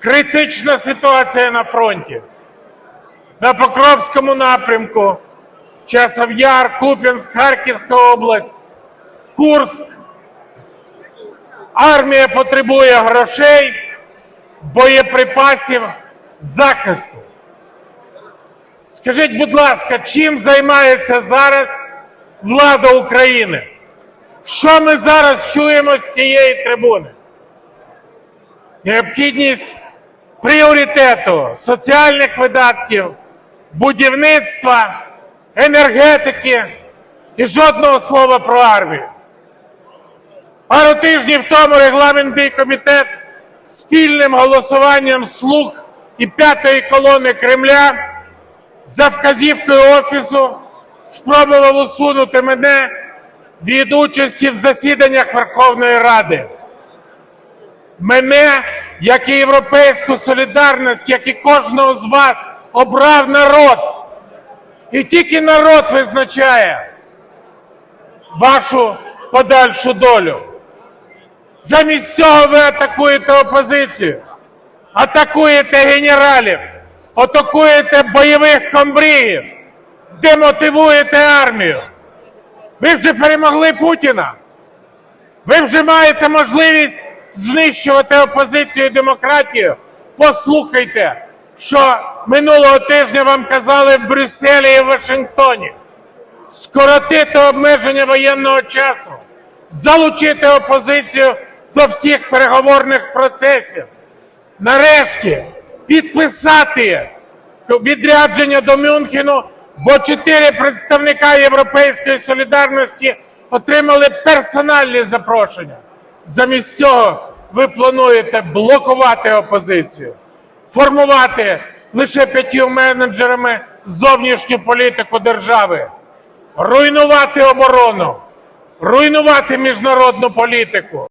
критична ситуація на фронті. На Покровському напрямку, Часов Яр, Куп'янськ, Харківська область, Курськ. Армія потребує грошей, боєприпасів, захисту. Скажіть, будь ласка, чим займається зараз влада України? Що ми зараз чуємо з цієї трибуни? Необхідність пріоритету соціальних видатків, будівництва, енергетики і жодного слова про армію. Пару тижнів тому регламентний комітет спільним голосуванням слуг і п'ятої колони Кремля за вказівкою офісу спробував усунути мене від участі в засіданнях Верховної Ради. Мене, як і європейську солідарність, як і кожного з вас, обрав народ. І тільки народ визначає вашу подальшу долю. Замість цього ви атакуєте опозицію, атакуєте генералів, атакуєте бойових комбрігів, демотивуєте армію. Ви вже перемогли Путіна. Ви вже маєте можливість знищувати опозицію і демократію. Послухайте, що минулого тижня вам казали в Брюсселі і Вашингтоні. Скоротити обмеження воєнного часу, залучити опозицію до всіх переговорних процесів. Нарешті підписати відрядження до Мюнхену, бо чотири представника Європейської солідарності отримали персональні запрошення. Замість цього ви плануєте блокувати опозицію, формувати лише п'ятью менеджерами зовнішню політику держави, руйнувати оборону, руйнувати міжнародну політику.